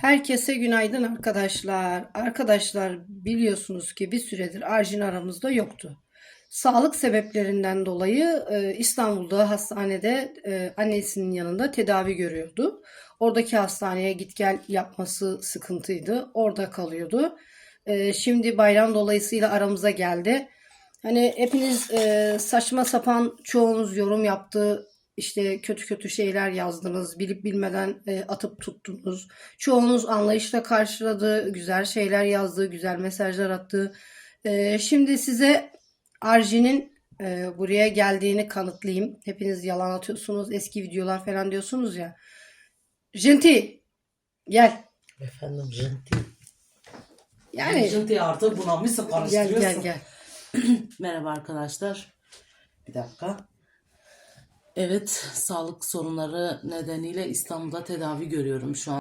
Herkese günaydın arkadaşlar. Arkadaşlar biliyorsunuz ki bir süredir Arjin aramızda yoktu. Sağlık sebeplerinden dolayı e, İstanbul'da hastanede e, annesinin yanında tedavi görüyordu. Oradaki hastaneye git gel yapması sıkıntıydı. Orada kalıyordu. E, şimdi bayram dolayısıyla aramıza geldi. Hani hepiniz e, saçma sapan çoğunuz yorum yaptı. İşte kötü kötü şeyler yazdınız. Bilip bilmeden e, atıp tuttunuz. Çoğunuz anlayışla karşıladı. Güzel şeyler yazdı. Güzel mesajlar attı. E, şimdi size Arjin'in e, buraya geldiğini kanıtlayayım. Hepiniz yalan atıyorsunuz. Eski videolar falan diyorsunuz ya. Jinti gel. Efendim gentil. Yani Gentil artık bunamışsın gel karıştırıyorsun. gel gel. Merhaba arkadaşlar. Bir dakika. Evet, sağlık sorunları nedeniyle İstanbul'da tedavi görüyorum şu an.